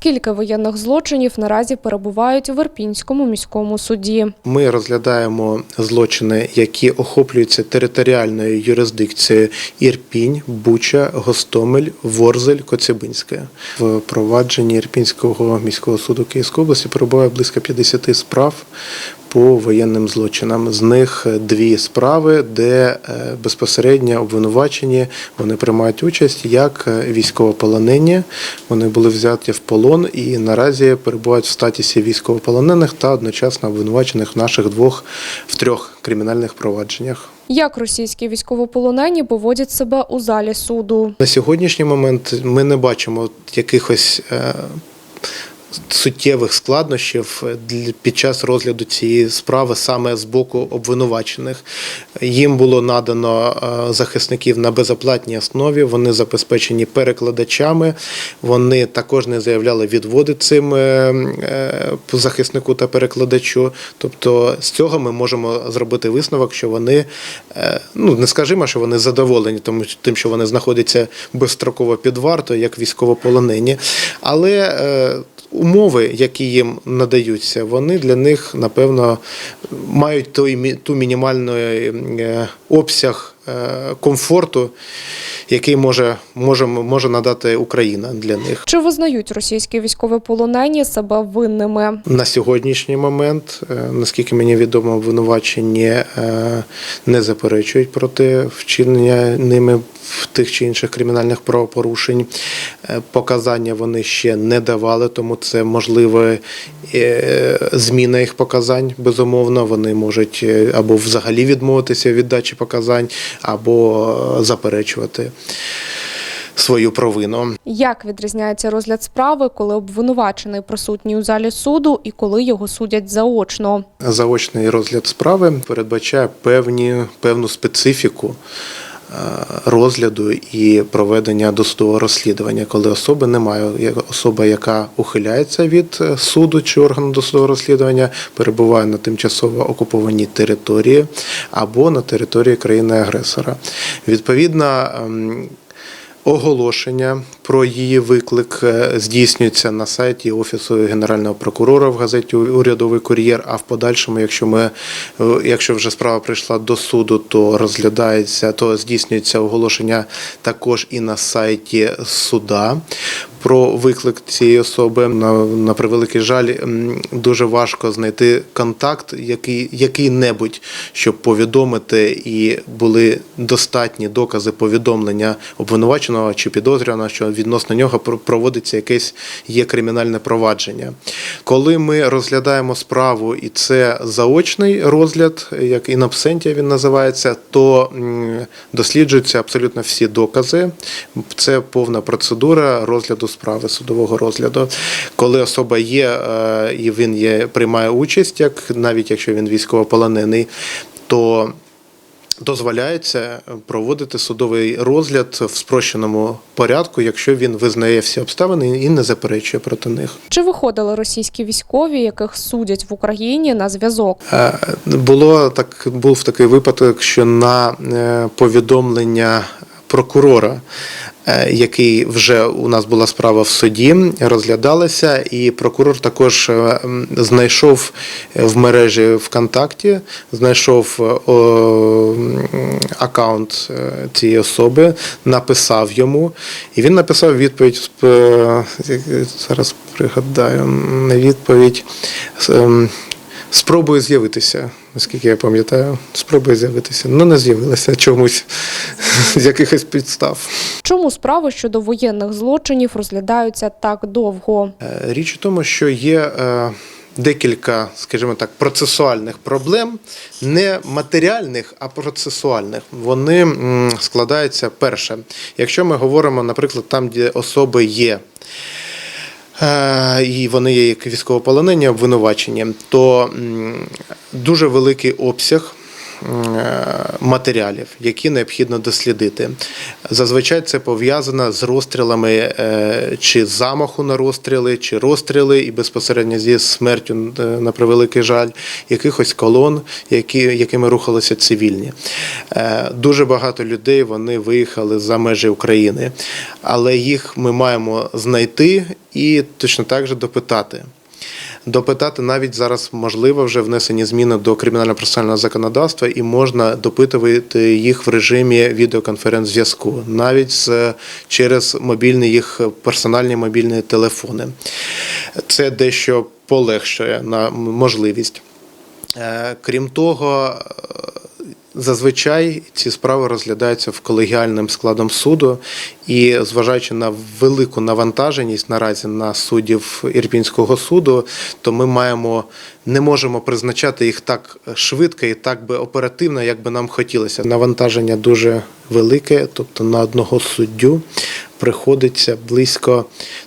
Скільки воєнних злочинів наразі перебувають в Ірпінському міському суді? Ми розглядаємо злочини, які охоплюються територіальною юрисдикцією Ірпінь, Буча, Гостомель, Ворзель, Коцюбинське. В провадженні Ірпінського міського суду Київської області перебуває близько 50 справ по воєнним злочинам. З них дві справи, де е, безпосередньо обвинувачені вони приймають участь як е, військовополонені. Вони були взяті в полон і наразі перебувають в статусі військовополонених та одночасно обвинувачених в наших двох в трьох кримінальних провадженнях. Як російські військовополонені поводять себе у залі суду? На сьогоднішній момент ми не бачимо якихось е, суттєвих складнощів під час розгляду цієї справи саме з боку обвинувачених. Їм було надано е, захисників на безоплатній основі. Вони забезпечені перекладачами. Вони також не заявляли відводи цим е, е, захиснику та перекладачу. Тобто з цього ми можемо зробити висновок, що вони е, ну не скажімо, що вони задоволені, тому тим, що вони знаходяться безстроково під вартою, як військовополонені, але е, умови, які їм надаються, вони для них напевно мають той ту мінімальний е, обсяг комфорту, який може, може, може надати Україна для них. Чи визнають російські військовополонені себе винними? На сьогоднішній момент, е, наскільки мені відомо, обвинувачені е, не заперечують проти вчинення ними в тих чи інших кримінальних правопорушень. Е, Показання вони ще не давали, тому це можливе е, зміна їх показань. Безумовно, вони можуть е, або взагалі відмовитися від дачі показань, або е, заперечувати свою провину. Як відрізняється розгляд справи, коли обвинувачений присутній у залі суду і коли його судять заочно? Заочний розгляд справи передбачає певні, певну специфіку розгляду і проведення досудового розслідування, коли особи немає, особа, яка ухиляється від е, суду чи органу досудового розслідування, перебуває на тимчасово окупованій території або на території країни-агресора. Відповідно, ем, Оголошення про її виклик е, здійснюється на сайті Офісу Генерального прокурора в газеті Урядовий кур'єр. А в подальшому, якщо ми, е, якщо вже справа прийшла до суду, то розглядається, то здійснюється оголошення також і на сайті суда про виклик цієї особи. На, на превеликий жаль, дуже важко знайти контакт, який, який-небудь, щоб повідомити, і були достатні докази повідомлення обвинуваченого чи підозрюваного, що відносно нього проводиться якесь є кримінальне провадження. Коли ми розглядаємо справу, і це заочний розгляд, як інабсентія він називається, то досліджуються абсолютно всі докази. Це повна процедура розгляду судового розгляду. Коли особа є е, і він є, приймає участь, як навіть якщо він військовополонений, то Дозволяється проводити судовий розгляд в спрощеному порядку, якщо він визнає всі обставини і не заперечує проти них. Чи виходили російські військові, яких судять в Україні на зв'язок? Е, Було так, був такий випадок, що на е, повідомлення прокурора, який вже у нас була справа в суді, розглядалася, і прокурор також е, знайшов в мережі ВКонтакті, знайшов е, аккаунт е, цієї особи, написав йому, і він написав відповідь. е, Зараз пригадаю м, відповідь. ем, Спробую з'явитися, наскільки я пам'ятаю. Спробую з'явитися. Ну не з'явилася чомусь з якихось підстав. Чому справи щодо воєнних злочинів розглядаються так довго? Е, Річ у тому, що є е, декілька, скажімо так, процесуальних проблем, не матеріальних, а процесуальних. Вони складаються перше. Якщо ми говоримо, наприклад, там, де особи є. Е, І вони є як військовополонені, обвинувачені, то дуже великий обсяг матеріалів, які необхідно дослідити. Зазвичай це пов'язано з розстрілами е, чи замаху на розстріли, чи розстріли, і безпосередньо зі смертю, е, на превеликий жаль, якихось колон, які, якими рухалися цивільні. Е, Дуже багато людей вони виїхали за межі України, але їх ми маємо знайти і точно так же допитати. Допитати навіть зараз можливо вже внесені зміни до кримінально-процесуального законодавства, і можна допитувати їх в режимі відеоконференц-зв'язку, навіть через мобільні їх персональні мобільні телефони. Це дещо полегшує на можливість. Е, Крім того, Зазвичай ці справи розглядаються в колегіальним складом суду, і зважаючи на велику навантаженість наразі на суддів Ірпінського суду, то ми маємо не можемо призначати їх так швидко і так би оперативно, як би нам хотілося. Навантаження дуже велике, тобто на одного суддю приходиться близько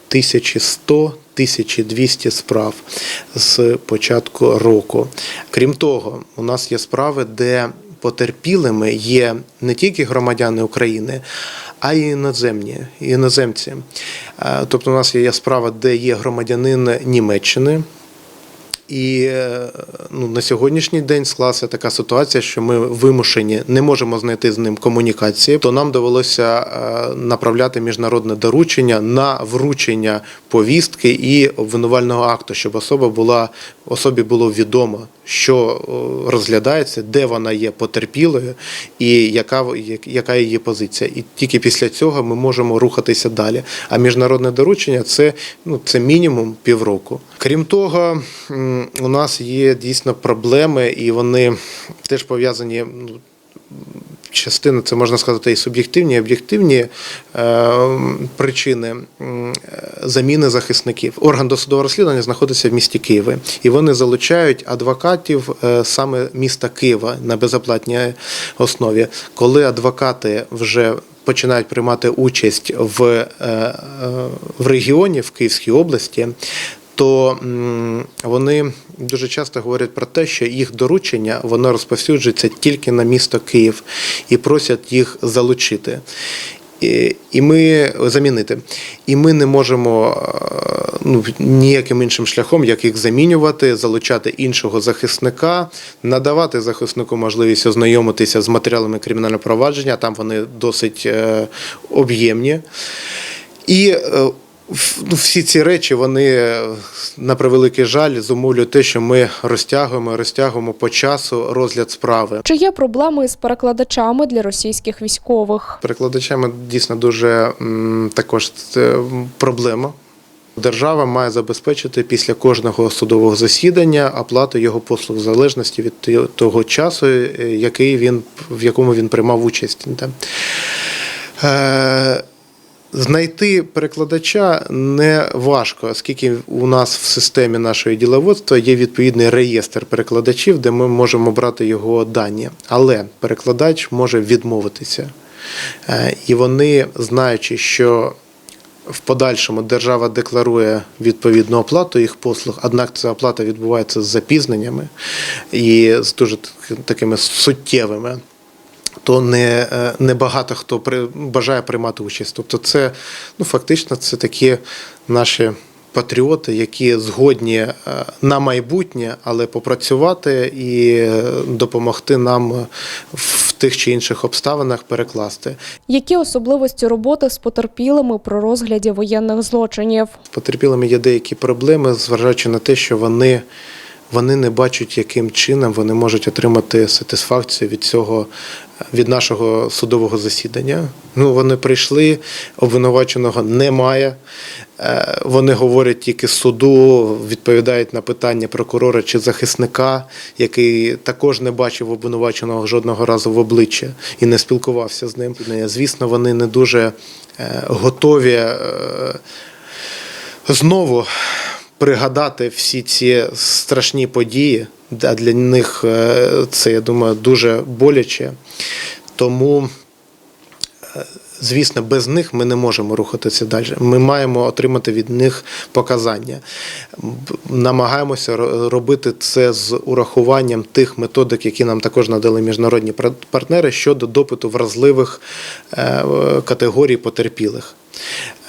1100 1200 справ з початку року. Крім того, у нас є справи, де потерпілими є не тільки громадяни України, а й іноземні іноземці. Е, Тобто, у нас є справа, де є громадянин Німеччини. І е, ну, на сьогоднішній день склалася така ситуація, що ми вимушені не можемо знайти з ним комунікації. То нам довелося е, направляти міжнародне доручення на вручення повістки і обвинувального акту, щоб особа була особі було відомо, що розглядається, де вона є потерпілою, і яка яка її позиція. І тільки після цього ми можемо рухатися далі. А міжнародне доручення це ну це мінімум півроку. Крім того, у нас є дійсно проблеми, і вони теж пов'язані. ну, Частина це можна сказати і суб'єктивні, і об'єктивні е, причини заміни захисників. Орган досудового розслідування знаходиться в місті Києві, і вони залучають адвокатів е, саме міста Києва на безоплатній основі. Коли адвокати вже починають приймати участь в, е, в регіоні в Київській області, то вони дуже часто говорять про те, що їх доручення воно розповсюджується тільки на місто Київ і просять їх залучити. І, ми замінити. І ми не можемо е, ну, ніяким іншим шляхом, як їх замінювати, залучати іншого захисника, надавати захиснику можливість ознайомитися з матеріалами кримінального провадження. Там вони досить е, об'ємні. І е, ну, всі ці речі вони е, на превеликий жаль зумовлюють те, що ми розтягуємо, розтягуємо по часу розгляд справи. Чи є проблеми з перекладачами для російських військових? Перекладачами дійсно дуже також проблема. Держава має забезпечити після кожного судового засідання оплату його послуг в залежності від того часу, е, який він в якому він приймав участь. Знайти перекладача не важко, оскільки у нас в системі нашої діловодства є відповідний реєстр перекладачів, де ми можемо брати його дані. Але перекладач може відмовитися. Е, І вони, знаючи, що в подальшому держава декларує відповідну оплату їх послуг, однак ця оплата відбувається з запізненнями і з дуже такими суттєвими то не, е, не багато хто при, бажає приймати участь. Тобто, це ну, фактично це такі наші патріоти, які згодні е, на майбутнє, але попрацювати і е, допомогти нам в тих чи інших обставинах перекласти. Які особливості роботи з потерпілими при розгляді воєнних злочинів? З потерпілими є деякі проблеми, зважаючи на те, що вони, вони не бачать, яким чином вони можуть отримати сатисфакцію від цього, від нашого судового засідання. Ну, вони прийшли, обвинуваченого немає. Е, Вони говорять тільки суду, відповідають на питання прокурора чи захисника, який також не бачив обвинуваченого жодного разу в обличчя і не спілкувався з ним. Звісно, вони не дуже е, готові е, знову пригадати всі ці страшні події, а для них е, це, я думаю, дуже боляче. Тому е, Звісно, без них ми не можемо рухатися далі. Ми маємо отримати від них показання. Намагаємося робити це з урахуванням тих методик, які нам також надали міжнародні пар- партнери щодо допиту вразливих е, категорій потерпілих.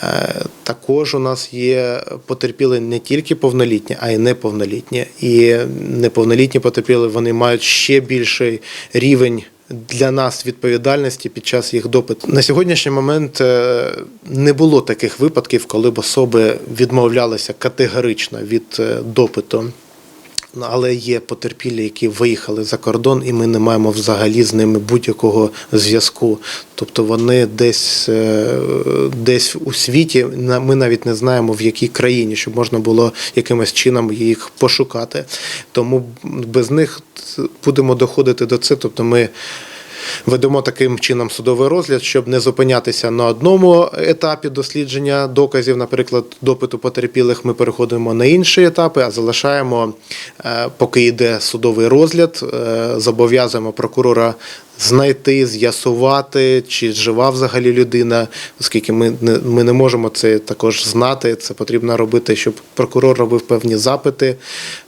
Е, Також у нас є потерпіли не тільки повнолітні, а й неповнолітні. І неповнолітні потерпіли вони мають ще більший рівень для нас відповідальності під час їх допиту. На сьогоднішній момент е, не було таких випадків, коли б особи відмовлялися категорично від е, допиту. Але є потерпілі, які виїхали за кордон, і ми не маємо взагалі з ними будь-якого зв'язку. Тобто вони десь, е, десь у світі, ми навіть не знаємо в якій країні, щоб можна було якимось чином їх пошукати. Тому без них будемо доходити до це. Тобто ми ведемо таким чином судовий розгляд, щоб не зупинятися на одному етапі дослідження доказів, наприклад, допиту потерпілих, ми переходимо на інші етапи, а залишаємо, е, поки йде судовий розгляд, е, зобов'язуємо прокурора знайти, з'ясувати, чи жива взагалі людина, оскільки ми не, ми не можемо це також знати. Це потрібно робити, щоб прокурор робив певні запити,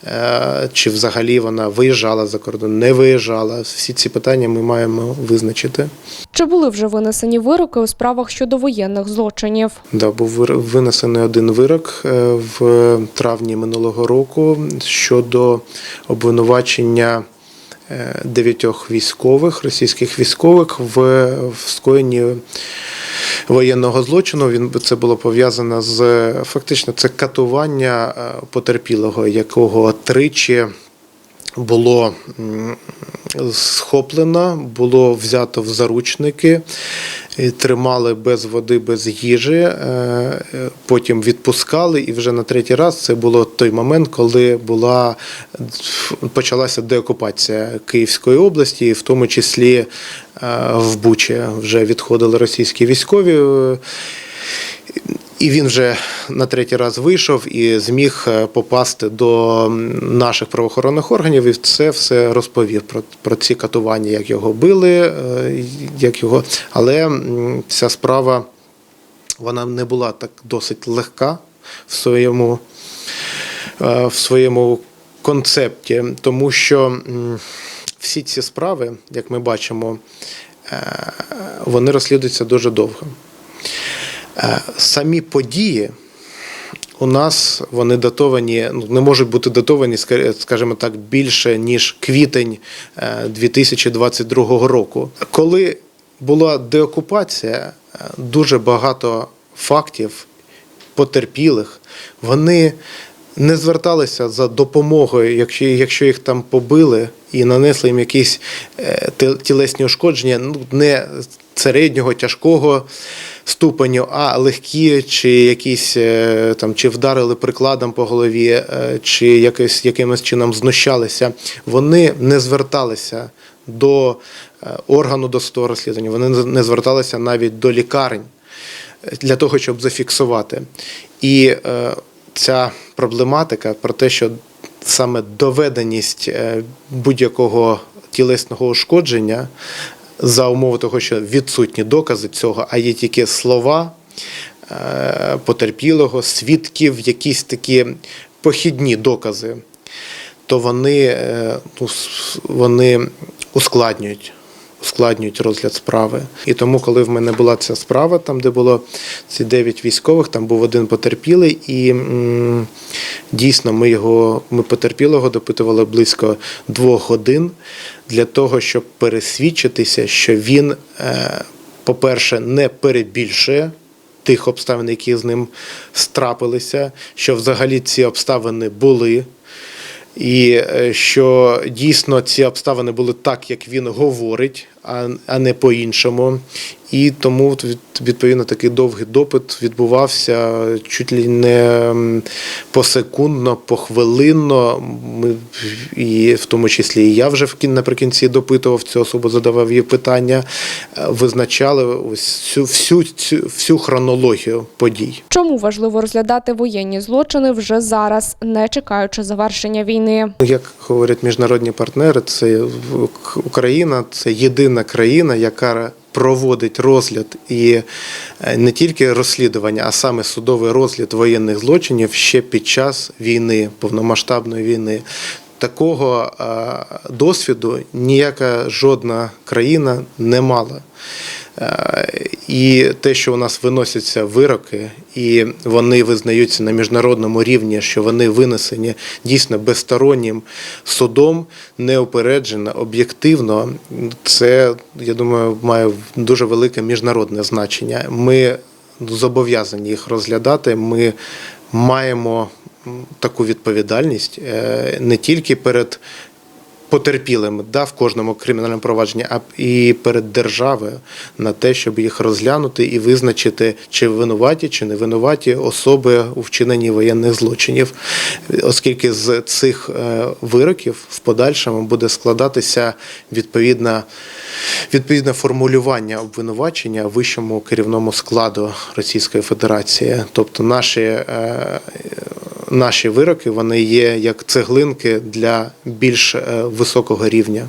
е, чи взагалі вона виїжджала за кордон, не виїжджала. Всі ці питання ми маємо визначити. Чи були вже винесені вироки у справах щодо воєнних злочинів? Да, був винесений один вирок е, в травні минулого року щодо обвинувачення дев'ятьох військових, російських військових в, в скоєнні воєнного злочину. Він це було пов'язано з фактично це катування е, потерпілого, якого тричі було схоплено, було взято в заручники, тримали без води, без їжі, е, потім відпускали, і вже на третій раз це було той момент, коли була почалася деокупація Київської області, в тому числі е, в Бучі вже відходили російські військові. І він вже на третій раз вийшов і зміг е, попасти до наших правоохоронних органів, і це все розповів про, про ці катування, як його били, е, як його. Але ця справа вона не була так досить легка в своєму, е, в своєму концепті, тому що всі ці справи, як ми бачимо, вони розслідуються дуже довго. Е, Самі події у нас вони датовані, ну не можуть бути датовані, ска- скажімо так, більше ніж квітень е, 2022 року. Коли була деокупація, е, дуже багато фактів потерпілих, вони не зверталися за допомогою, якщо, якщо їх там побили і нанесли їм якісь е, тілесні ушкодження, ну не середнього, тяжкого ступеню, а легкі, чи якісь е, там, чи вдарили прикладом по голові, е, чи якось, якимось чином знущалися, вони не зверталися до е, органу досудового розслідування, вони не зверталися навіть до лікарень для того, щоб зафіксувати. І ця проблематика про те, що саме доведеність будь-якого тілесного ушкодження за умови того, що відсутні докази цього, а є тільки слова е, потерпілого, свідків, якісь такі похідні докази, то вони, е, ну, вони ускладнюють. Ускладнюють розгляд справи. І тому, коли в мене була ця справа, там, де було ці дев'ять військових, там був один потерпілий, і м, дійсно ми його, ми потерпілого допитували близько двох годин для того, щоб пересвідчитися, що він, е, по-перше, не перебільшує тих обставин, які з ним страпилися, що взагалі ці обставини були. І е, що дійсно ці обставини були так, як він говорить, а, не по-іншому. І тому відповідно такий довгий допит відбувався чуть ли не посекундно, похвилинно. Ми і в тому числі і я вже в кін- наприкінці допитував цю особу, задавав їй питання, е, визначали ось всю, всю, цю, всю хронологію подій. Чому важливо розглядати воєнні злочини вже зараз, не чекаючи завершення війни? Як говорять міжнародні партнери, це Україна це єдина країна, яка проводить розгляд і е, не тільки розслідування, а саме судовий розгляд воєнних злочинів ще під час війни, повномасштабної війни. Такого е, досвіду ніяка жодна країна не мала. Е, І те, що у нас виносяться вироки, і вони визнаються на міжнародному рівні, що вони винесені дійсно безстороннім судом, неупереджено, об'єктивно, це я думаю має дуже велике міжнародне значення. Ми зобов'язані їх розглядати. Ми маємо таку відповідальність е, не тільки перед потерпілими да, в кожному кримінальному провадженні, а і перед державою на те, щоб їх розглянути і визначити, чи винуваті, чи не винуваті особи у вчиненні воєнних злочинів, оскільки з цих е, вироків в подальшому буде складатися відповідна. Відповідне формулювання обвинувачення вищому керівному складу Російської Федерації, тобто наші е, наші вироки вони є як цеглинки для більш е, високого рівня.